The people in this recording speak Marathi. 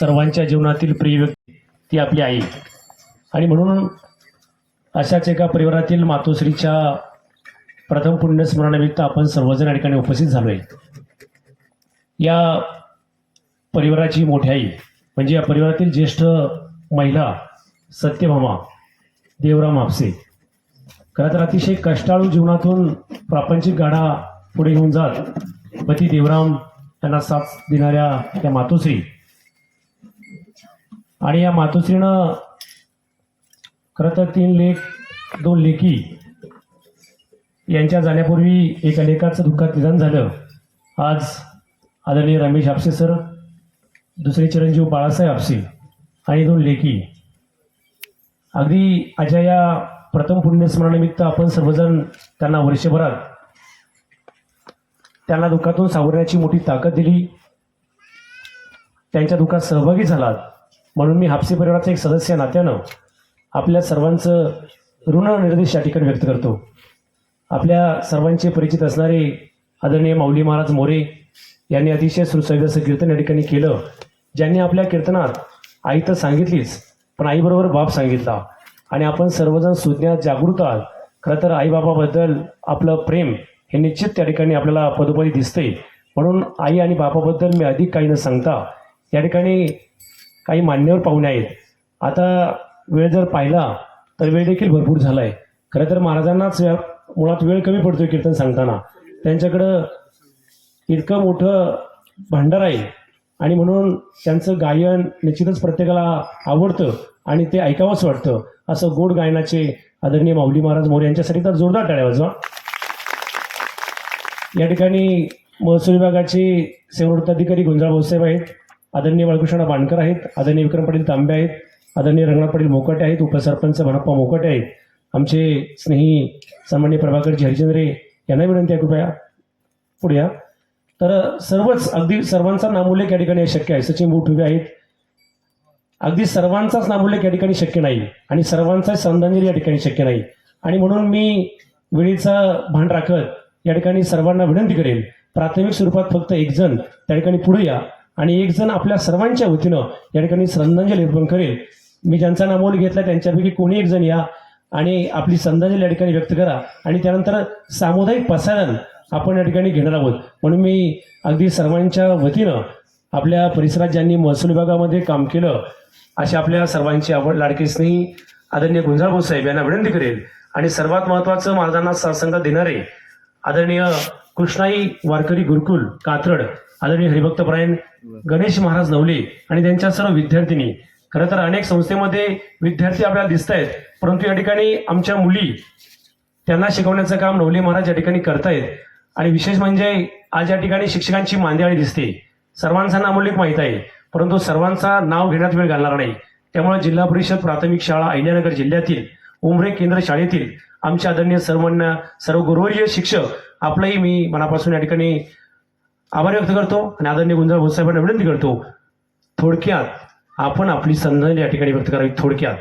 सर्वांच्या जीवनातील प्रिय व्यक्ती ती आपली आई. आणि म्हणून अशाच एका परिवारातील मातोश्रीच्या प्रथम पुण्यस्मरणानिमित्त आपण सर्वजण या ठिकाणी उपस्थित झालो आहे या परिवाराची मोठी आई म्हणजे या परिवारातील ज्येष्ठ महिला सत्यभामा देवराम आपसे खरं तर अतिशय कष्टाळू जीवनातून प्रापंचिक गाडा पुढे घेऊन जात पती देवराम यांना साथ देणाऱ्या त्या मातोश्री आणि या मातोश्रीनं खरं तर तीन लेख दोन लेखी यांच्या जाण्यापूर्वी एका लेखाचं दुःखात निधन झालं. आज आदरणीय रमेश आपसे सर दुसरे चिरंजीव बाळासाहेब आपसे आणि दोन लेखी. अगदी आजच्या या प्रथम पुण्यस्मरणानिमित्त आपण सर्वजण त्यांना वर्षभरात त्यांना दुःखातून सावरण्याची मोठी ताकद दिली. त्यांच्या दुःखात सहभागी झालात. म्हणून मी हापसे परिवाराचा एक सदस्य नात्यानं. आपल्या सर्वांचं ऋण निर्देश या ठिकाणी व्यक्त करतो. आपल्या सर्वांचे परिचित असणारे आदरणीय माऊली महाराज मोरे यांनी अतिशय सुसज्ज असं कीर्तन या ठिकाणी केलं ज्यांनी आपल्या कीर्तनात आई तर सांगितलीच पण आईबरोबर बाप सांगितला. आणि आपण सर्वजण सुज्ञात जागृत आहात. खरं तर आईबाबाबद्दल आपलं प्रेम हे निश्चित त्या ठिकाणी आपल्याला पदोपदी दिसते म्हणून आई आणि बापाबद्दल मी अधिक काही न सांगता या ठिकाणी काही मान्यवर पाहुणे आहेत. आता वेळ जर पाहिला तर वेळ देखील भरपूर झाला आहे खरं तर महाराजांनाच मुळात वेळ कमी पडतोय कीर्तन सांगताना. त्यांच्याकडं इतकं मोठं भांडार आहे. आणि म्हणून त्यांचं गायन निश्चितच प्रत्येकाला आवडतं आणि ते ऐकावंच वाटतं. असं गोड गायनाचे आदरणीय माऊली महाराज मोरे यांच्यासाठी तर जोरदार टाळ्या वाजवा. या ठिकाणी महसूल विभागाचे सेवृत्ताधिकारी अधिकारी गुंजाळ भाऊसाहेब आहेत. आदरणीय बाळकृष्ण बाणकर आहेत आदरणीय विक्रम पाटील तांबे आहेत आदरणीय रंगनाथ पाटील मोकटे आहेत उपसरपंच भणप्पा मोकटे आहेत. आमचे स्नेही सामान्य प्रभाकरजी हरिचंद्रे यांना विनंती आहे कृपया पुढे या. तर सर्वच अगदी सर्वांचा नामोल्लेख या ठिकाणी शक्य आहे. सचिन बोट उभे आहेत. अगदी सर्वांचाच नामोल्लेख या ठिकाणी शक्य नाही आणि सर्वांचाच श्रद्धांजली या ठिकाणी शक्य नाही. आणि म्हणून मी वेळेचा भान राखत या ठिकाणी सर्वांना विनंती करेन. प्राथमिक स्वरूपात फक्त एक जण त्या ठिकाणी पुढे या. आणि एक जण आपल्या सर्वांच्या वतीनं या ठिकाणी श्रद्धांजली अर्पण करेल. मी ज्यांचा नामोल घेतला त्यांच्यापैकी कोणी एक जण या आणि आपली श्रद्धांजली या ठिकाणी व्यक्त करा. आणि त्यानंतर सामुदायिक प्रसारण आपण या ठिकाणी घेणार आहोत. म्हणून मी अगदी सर्वांच्या वतीनं आपल्या परिसरात ज्यांनी महसूल विभागामध्ये काम केलं अशा आपल्या सर्वांची आवड लाडके स्नेही आदरणीय गुंजाळभाऊ साहेब यांना विनंती करेल. आणि सर्वात महत्वाचं महाराजांना सत्संग देणारे आदरणीय कृष्णाई वारकरी गुरुकुल कात्रड आदरणीय हरिभक्तपरायण गणेश महाराज नवले आणि त्यांच्या सर्व विद्यार्थिनी. खरं तर अनेक संस्थेमध्ये विद्यार्थी आपल्याला दिसत आहेत परंतु या ठिकाणी आमच्या मुली त्यांना शिकवण्याचं काम नवले महाराज या ठिकाणी करतायत. आणि विशेष म्हणजे आज या ठिकाणी शिक्षकांची मांदियाळी दिसते. सर्वांचा नामोल्लेख माहीत आहे परंतु सर्वांचा नाव घेण्यात वेळ घालणार नाही. त्यामुळे जिल्हा परिषद प्राथमिक शाळा अहिल्यानगर जिल्ह्यातील उमरे केंद्र शाळेतील आमचे आदरणीय सर्वांना सर्व गुरुवर्य शिक्षक आपलंही मी मनापासून या ठिकाणी आभार व्यक्त करतो आणि आदरणीय गुंजाळ साहेबांना विनंती करतो थोडक्यात आपण आपली संधान या ठिकाणी व्यक्त करावी थोडक्यात.